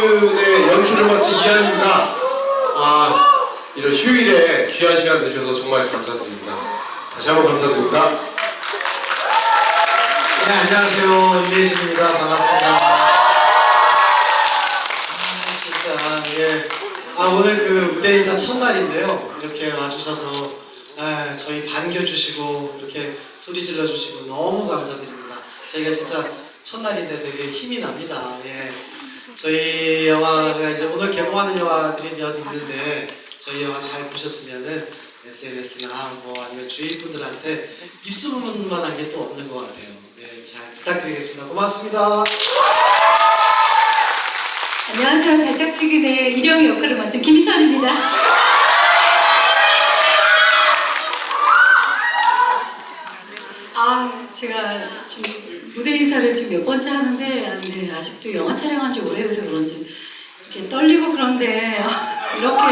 달짝지근의 연출을 맡은 이한입니다. 아, 이런 휴일에 귀한 시간 내주셔서 정말 감사드립니다. 다시 한번 감사드립니다. 네, 안녕하세요. 이혜진입니다. 반갑습니다. 아, 진짜, 예. 아, 오늘 그 무대 인사 첫날인데요. 이렇게 와주셔서, 아, 저희 반겨주시고, 이렇게 소리 질러주시고, 너무 감사드립니다. 저희가 진짜 첫날인데 되게 힘이 납니다. 예. 저희 영화가 이제 오늘 개봉하는 영화들이 몇 있는데, 저희 영화 잘 보셨으면은, SNS나 뭐 아니면 주위 분들한테 입소문만 한 게 또 없는 것 같아요. 네, 잘 부탁드리겠습니다. 고맙습니다. 안녕하세요. 달짝지근의 일용 역할을 맡은 김희선입니다. 아, 제가 지금 무대 인사를 지금 몇 번째 하는데, 아, 네, 아직도 영화 촬영한 지 오래돼서 그런지 이렇게 떨리고 그런데 아, 이렇게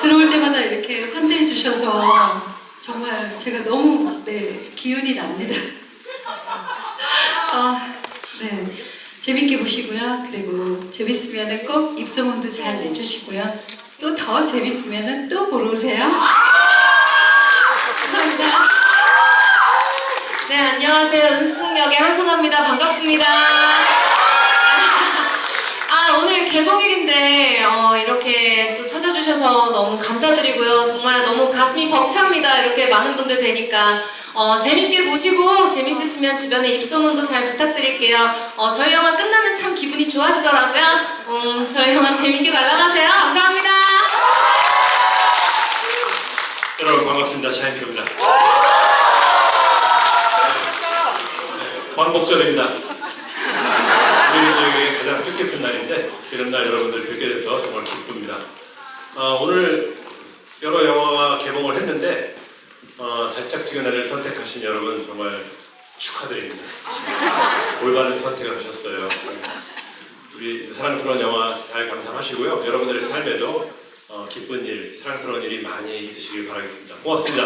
들어올 때마다 이렇게 환대해 주셔서 정말 제가 너무 네, 기운이 납니다. 아, 네. 재밌게 보시고요. 그리고 재밌으면 꼭 입소문도 잘 내주시고요. 또 더 재밌으면 또 보러 오세요. 감사합니다. 네, 안녕하세요. 은숙역의 한선아입니다. 반갑습니다. 아, 오늘 개봉일인데, 어, 이렇게 또 찾아주셔서 너무 감사드리고요. 정말 너무 가슴이 벅찹니다. 이렇게 많은 분들 뵈니까. 어, 재밌게 보시고, 재밌으시면 주변에 입소문도 잘 부탁드릴게요. 어, 저희 영화 끝나면 참 기분이 좋아지더라고요. 음, 저희 영화 재밌게 관람하세요. 감사합니다. 여러분 반갑습니다. 차인표입니다. 광복절입니다. 우리 중에 가장 뜻깊은 날인데 이런 날 여러분들 뵙게 돼서 정말 기쁩니다. 어, 오늘 여러 영화가 개봉을 했는데 어, 달짝지근해를 선택하신 여러분 정말 축하드립니다. 올바른 선택을 하셨어요. 우리 사랑스러운 영화 잘 감상하시고요. 여러분들의 삶에도 어, 기쁜 일, 사랑스러운 일이 많이 있으시길 바라겠습니다. 고맙습니다.